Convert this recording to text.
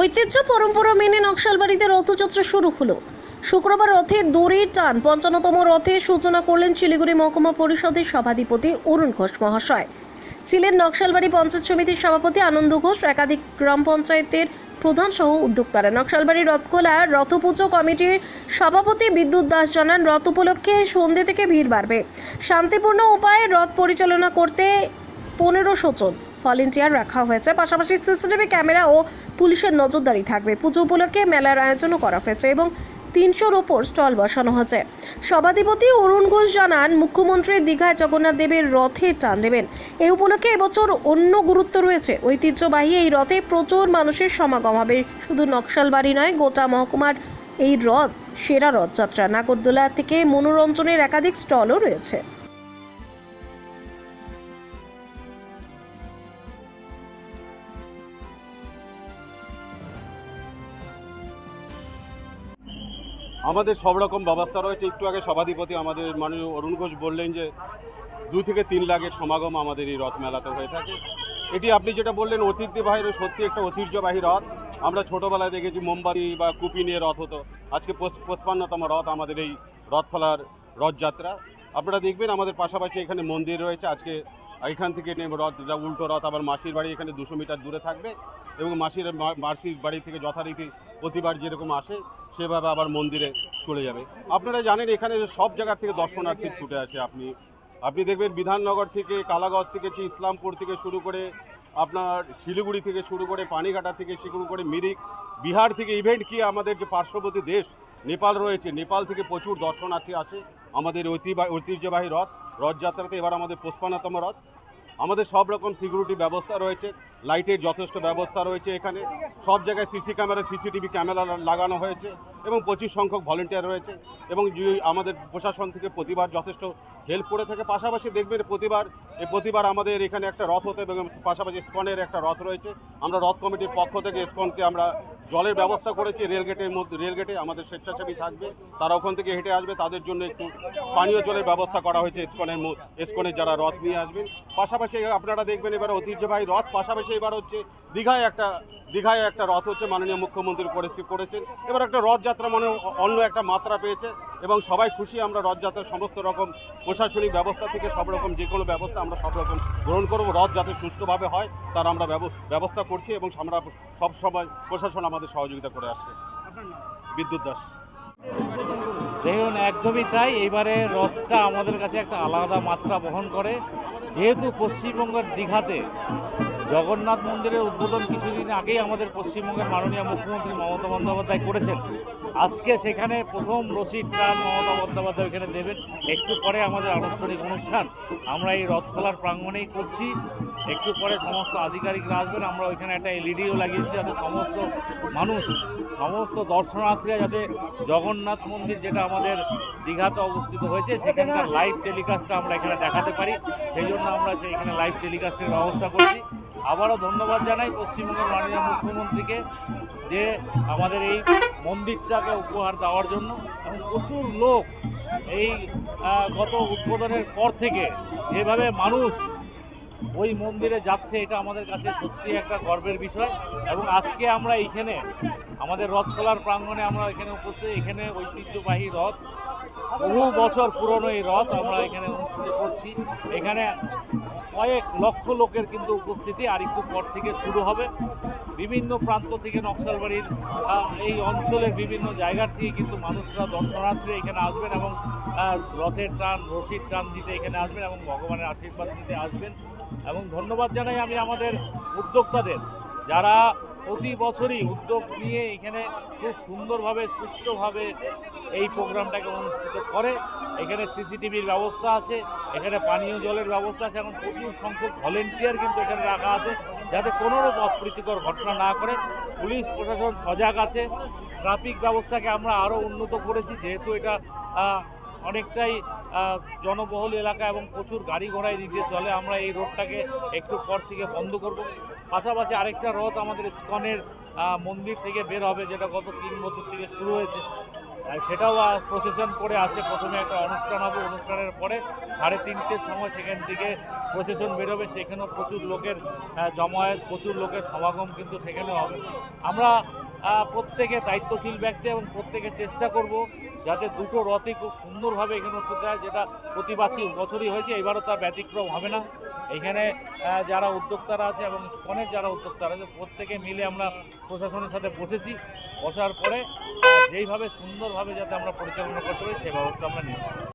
ঐতিহ্য পরম্পরা মেনে নকশালবাড়িতে রথযাত্রা শুরু হলো। শুক্রবার রথে দড়ির টান পঞ্চান্নতম রথের সূচনা করলেন শিলিগুড়ি মহকুমা পরিষদের সভাধিপতি অরুণ ঘোষ মহাশয়। ছিলেন নকশালবাড়ি পঞ্চায়েত সমিতির সভাপতি আনন্দ ঘোষ, একাধিক গ্রাম পঞ্চায়েতের প্রধান সহ উদ্যোক্তারা। নকশালবাড়ি রথখোলা, রথপুজো কমিটির সভাপতি বিদ্যুৎ দাস জানান, রথ উপলক্ষে সন্ধ্যে থেকে ভিড় বাড়বে। শান্তিপূর্ণ উপায়ে রথ পরিচালনা করতে পনেরোশো জন। ভলেন্টিয়ার রাখা হয়েছে। পাশাপাশি সিসিটিভি ক্যামেরা ও পুলিশের নজরদারি থাকবে। পুজো উপলক্ষে মেলার আয়োজনও করা হয়েছে এবং তিনশোর ওপর স্টল বসানো হয়েছে। সভাধিপতি অরুণ ঘোষ জানান, মুখ্যমন্ত্রী দীঘায় জগন্নাথ দেবের রথে টান দেবেন। এই উপলক্ষে এবছর অন্য গুরুত্ব রয়েছে। ঐতিহ্যবাহী এই রথে প্রচুর মানুষের সমাগম হবে। শুধু নকশালবাড়ি নয়, গোটা মহকুমার এই রথ, সেরা রথযাত্রা। নাগরদোলা থেকে মনোরঞ্জনের একাধিক স্টলও রয়েছে। আমাদের সব রকম ব্যবস্থা রয়েছে। একটু আগে সভাধিপতি আমাদের মাননীয় অরুণ ঘোষ বললেন যে দুই থেকে তিন লাখের সমাগম আমাদের এই রথ মেলাতে হয়ে থাকে। এটি আপনি যেটা বললেন ঐতিহ্যবাহী সত্যি একটা ঐতিহ্যবাহী রথ। আমরা ছোটোবেলায় দেখেছি মোমবাতি বা কুপি নিয়ে রথ হতো। আজকে পঁচপান্নতম রথ আমাদের এই রথখোলার রথযাত্রা। আপনারা দেখবেন আমাদের পাশাপাশি এখানে মন্দির রয়েছে। আজকে এখান থেকে নেমে রথ উল্টো রথ। আবার মাসির বাড়ি এখানে দুশো মিটার দূরে থাকবে। এবং মাসির মাসির বাড়ি থেকে যথারীতি প্রতিবার যেরকম আসে, সেভাবে আবার মন্দিরে চলে যাবে। আপনারা জানেন এখানে সব জায়গা থেকে দর্শনার্থী ছুটে আসে আপনি। আপনি দেখবেন বিধাননগর থেকে, কালাগঞ্জ থেকে ইসলামপুর থেকে শুরু করে আপনার শিলিগুড়ি থেকে শুরু করে পানিঘাটা থেকে শুরু করে মিরিক, বিহার থেকে ইভেন্ট কি আমাদের যে পার্শ্ববর্তী দেশ, নেপাল রয়েছে। নেপাল থেকে প্রচুর দর্শনার্থী আসে। আমাদের ঐতিহ্য- ঐতিহ্যবাহী রথ, রথযাত্রাতে এবার আমাদের পুষ্পান্নতম রথ। আমাদের সব রকম সিকিউরিটি ব্যবস্থা রয়েছে। লাইটের যথেষ্ট ব্যবস্থা রয়েছে এখানে। সব জায়গায় সিসি ক্যামেরা, সিসিটিভি ক্যামেরা লাগানো হয়েছে এবং প্রচুর সংখ্যক ভলেন্টিয়ার রয়েছে এবং আমাদের প্রশাসন থেকে প্রতিবার যথেষ্ট হেল্প করে থাকে। পাশাপাশি দেখবেন প্রতিবার এই প্রতিবার আমাদের এখানে একটা রথ হতে এবং পাশাপাশি স্কনের একটা রথ রয়েছে। আমরা রথ কমিটির পক্ষ থেকে স্কনকে আমরা জলের ব্যবস্থা করেছি। রেলগেটের মধ্যে, রেলগেটে আমাদের স্বেচ্ছাসেবী থাকবে। তারা ওখান থেকে হেঁটে আসবে। তাদের জন্য একটু পানীয় জলের ব্যবস্থা করা হয়েছে স্কনের স্কনের যারা রথ নিয়ে আসবেন। পাশাপাশি আপনারা দেখবেন এবার ঐতিহ্যবাহী রথ, পাশাপাশি এবার হচ্ছে দীঘায় একটা দীঘায় একটা রথ হচ্ছে মাননীয় মুখ্যমন্ত্রী করেছে করেছেন। এবার একটা রথযাত্রা মনে অন্য একটা মাত্রা পেয়েছে এবং সবাই খুশি আমরা রথযাত্রার সমস্ত রকম প্রশাসনিক ব্যবস্থা থেকে সব রকম যে কোনো ব্যবস্থা আমরা সব রকম গ্রহণ করব। রথ যাতে সুষ্ঠুভাবে হয় তার আমরা ব্যব- ব্যবস্থা করছি এবং আমরা সব সময় প্রশাসন আমাদের সহযোগিতা করে আসছে। বিদ্যুৎ দাস। দেখুন একদমই তাই। এইবারে রথটা আমাদের কাছে একটা আলাদা মাত্রা বহন করে। যেহেতু পশ্চিমবঙ্গের দীঘাতে জগন্নাথ মন্দিরের উদ্বোধন কিছুদিন আগেই আমাদের পশ্চিমবঙ্গের মাননীয় মুখ্যমন্ত্রী মমতা বন্দ্যোপাধ্যায় করেছেন, আজকে সেখানে প্রথম রসিদ প্রাণ মমতা বন্দ্যোপাধ্যায় এখানে দেবেন। একটু পরে আমাদের আনুষ্ঠানিক অনুষ্ঠান, আমরা এই রথখোলার প্রাঙ্গণেই করছি। একটু পরে সমস্ত আধিকারিকরা আসবেন, আমরা ওইখানে একটা এলইডিও লাগিয়েছি যাতে সমস্ত মানুষ সমস্ত দর্শনার্থীরা যাতে জগন্নাথ মন্দির যেটা আমাদের দীঘাতে অবস্থিত হয়েছে, সেখানকার লাইভ টেলিকাস্টটা আমরা এখানে দেখাতে পারি। সেই জন্য আমরা সেইখানে লাইভ টেলিকাস্টের ব্যবস্থা করছি। আবারও ধন্যবাদ জানাই পশ্চিমবঙ্গের মাননীয় মুখ্যমন্ত্রীকে যে আমাদের এই মন্দিরটাকে উপহার দেওয়ার জন্য। এবং প্রচুর লোক এই গত উদ্বোধনের পর থেকে যেভাবে মানুষ ওই মন্দিরে যাচ্ছে, এটা আমাদের কাছে সত্যি একটা গর্বের বিষয়। এবং আজকে আমরা এইখানে আমাদের রথখোলার প্রাঙ্গণে আমরা এখানে উপস্থিত, এখানে ঐতিহ্যবাহী রথ। বহু বছর পুরনো এই রথ আমরা এখানে অনুষ্ঠিত করছি। এখানে কয়েক লক্ষ লোকের কিন্তু উপস্থিতি, আর একটু পর থেকে শুরু হবে। বিভিন্ন প্রান্ত থেকে নকশালবাড়ির এই অঞ্চলের বিভিন্ন জায়গার থেকে কিন্তু মানুষরা দর্শনার্থী এখানে আসবেন এবং রথের টান, রশির টান দিতে এখানে আসবেন এবং ভগবানের আশীর্বাদ দিতে আসবেন। এবং ধন্যবাদ জানাই আমি আমাদের উদ্যোক্তাদের, যারা প্রতি বছরই উদ্যোগ নিয়ে এখানে খুব সুন্দরভাবে, সুষ্ঠুভাবে এই প্রোগ্রামটাকে অনুষ্ঠিত করে। এখানে সিসিটিভির ব্যবস্থা আছে, এখানে পানীয় জলের ব্যবস্থা আছে, এখন প্রচুর সংখ্যক ভলেন্টিয়ার কিন্তু এখানে রাখা আছে যাতে কোনো রকম অপ্রীতিকর ঘটনা না করে পুলিশ, প্রশাসন সজাগ আছে। ট্রাফিক ব্যবস্থাকে আমরা আরও উন্নত করেছি, যেহেতু এটা অনেকটাই জনবহুল এলাকা এবং প্রচুর গাড়ি ঘোড়া এদিক দিয়ে চলে। আমরা এই রোডটাকে একটু পর থেকে বন্ধ করব। পাশাপাশি আরেকটা রথ আমাদের স্কনের মন্দির থেকে বের হবে, যেটা গত তিন বছর থেকে শুরু হয়েছে। সেটাও প্রসেশন করে আসে। প্রথমে একটা অনুষ্ঠান হবে, অনুষ্ঠানের পরে সাড়ে তিনটের সময় সেখান থেকে প্রসেশন বেরোবে। সেখানেও প্রচুর লোকের জমায়েত, প্রচুর লোকের সমাগম কিন্তু সেখানে হবে। আমরা প্রত্যেকে দায়িত্বশীল ব্যক্তি এবং প্রত্যেকে চেষ্টা করব যাতে দুটো রথই খুব সুন্দরভাবে এখানে উৎসব হয় যেটা প্রতি বছর বছরই হয়েছে, এবারও তার ব্যতিক্রম হবে না। এখানে যারা উদ্যোক্তারা আছে এবং স্কনের যারা উদ্যোক্তারা আছে, প্রত্যেকে মিলে আমরা প্রশাসনের সাথে বসেছি। বসার পরে যেইভাবে সুন্দরভাবে যাতে আমরা পরিচালনা করতে পারি সেই ব্যবস্থা আমরা নিয়েছি।